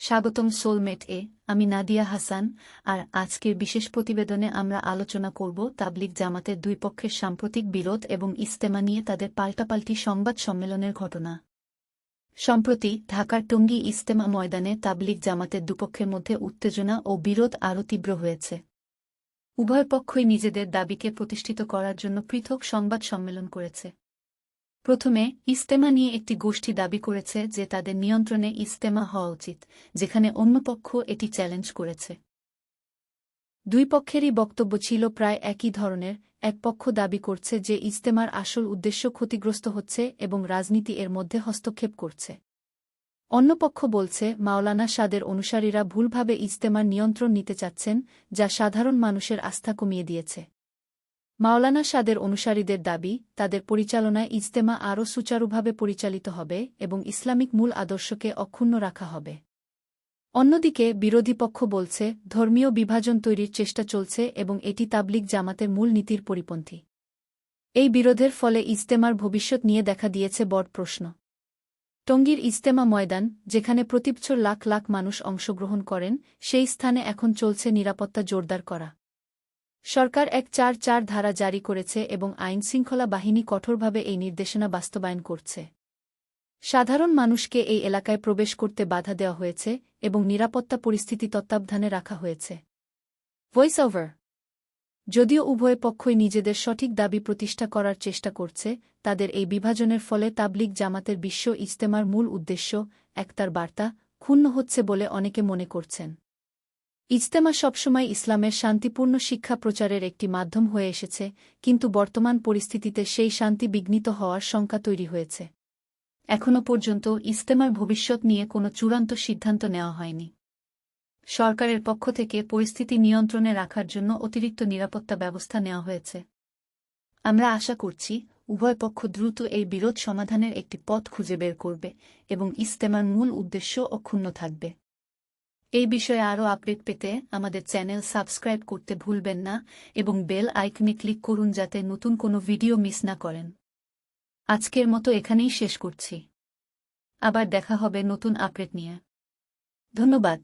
স্বাগতম সোলমেট এ, আমি নাদিয়া হাসান, আর আজকের বিশেষ প্রতিবেদনে আমরা আলোচনা করব তাবলিগ জামাতের দুই পক্ষের সাম্প্রতিক বিরোধ এবং ইস্তেমা নিয়ে তাদের পাল্টাপাল্টি সংবাদ সম্মেলনের ঘটনা। সম্প্রতি ঢাকার টঙ্গী ইস্তেমা ময়দানে তাবলিগ জামাতের দুপক্ষের মধ্যে উত্তেজনা ও বিরোধ আরও তীব্র হয়েছে। উভয় পক্ষই নিজেদের দাবিকে প্রতিষ্ঠিত করার জন্য পৃথক সংবাদ সম্মেলন করেছে। প্রথমে ইস্তেমা নিয়ে একটি গোষ্ঠী দাবি করেছে যে তাদের নিয়ন্ত্রণে ইস্তেমা হওয়া উচিত, যেখানে অন্য পক্ষ এটি চ্যালেঞ্জ করেছে। দুই পক্ষেরই বক্তব্য ছিল প্রায় একই ধরনের, এক পক্ষ দাবি করছে যে ইস্তেমার আসল উদ্দেশ্য ক্ষতিগ্রস্ত হচ্ছে এবং রাজনীতি এর মধ্যে হস্তক্ষেপ করছে। অন্য পক্ষ বলছে, মাওলানা সাদের অনুসারীরা ভুলভাবে ইস্তেমার নিয়ন্ত্রণ নিতে চাচ্ছেন, যা সাধারণ মানুষের আস্থা কমিয়ে দিয়েছে। মাওলানা সাদের অনুসারীদের দাবি, তাদের পরিচালনায় ইজতেমা আরও সুচারুভাবে পরিচালিত হবে এবং ইসলামিক মূল আদর্শকে অক্ষুণ্ণ রাখা হবে। অন্যদিকে, বিরোধী পক্ষ বলছে, ধর্মীয় বিভাজন তৈরির চেষ্টা চলছে এবং এটি তাবলিগ জামাতের মূল নীতির পরিপন্থী। এই বিরোধের ফলে ইজতেমার ভবিষ্যৎ নিয়ে দেখা দিয়েছে বড় প্রশ্ন। টঙ্গীর ইজতেমা ময়দান, যেখানে প্রতিবছর লাখ লাখ মানুষ অংশগ্রহণ করেন, সেই স্থানে এখন চলছে নিরাপত্তা জোরদার করা। সরকার এক চার চার ধারা জারি করেছে এবং আইনশৃঙ্খলা বাহিনী কঠোরভাবে এই নির্দেশনা বাস্তবায়ন করছে। সাধারণ মানুষকে এই এলাকায় প্রবেশ করতে বাধা দেওয়া হয়েছে এবং নিরাপত্তা পরিস্থিতি তত্ত্বাবধানে রাখা হয়েছে। ভয়েস ওভার যদিও উভয় পক্ষই নিজেদের সঠিক দাবি প্রতিষ্ঠা করার চেষ্টা করছে, তাদের এই বিভাজনের ফলে তাবলিগ জামাতের বিশ্ব ইজতেমার মূল উদ্দেশ্য, একতার বার্তা, ক্ষুণ্ণ হচ্ছে বলে অনেকে মনে করছেন। ইজতেমা সবসময় ইসলামের শান্তিপূর্ণ শিক্ষা প্রচারের একটি মাধ্যম হয়ে এসেছে, কিন্তু বর্তমান পরিস্থিতিতে সেই শান্তি বিঘ্নিত হওয়ার শঙ্কা তৈরি হয়েছে। এখনও পর্যন্ত ইজতেমার ভবিষ্যৎ নিয়ে কোনো চূড়ান্ত সিদ্ধান্ত নেওয়া হয়নি। সরকারের পক্ষ থেকে পরিস্থিতি নিয়ন্ত্রণে রাখার জন্য অতিরিক্ত নিরাপত্তা ব্যবস্থা নেওয়া হয়েছে। আমরা আশা করছি, উভয় পক্ষ দ্রুত এই বিরোধ সমাধানের একটি পথ খুঁজে বের করবে এবং ইজতেমার মূল উদ্দেশ্য অক্ষুণ্ণ থাকবে। এই বিষয়ে আরও আপডেট পেতে আমাদের চ্যানেল সাবস্ক্রাইব করতে ভুলবেন না এবং বেল আইকনে ক্লিক করুন যাতে নতুন কোনো ভিডিও মিস না করেন। আজকের মতো এখানেই শেষ করছি। আবার দেখা হবে নতুন আপডেট নিয়ে। ধন্যবাদ।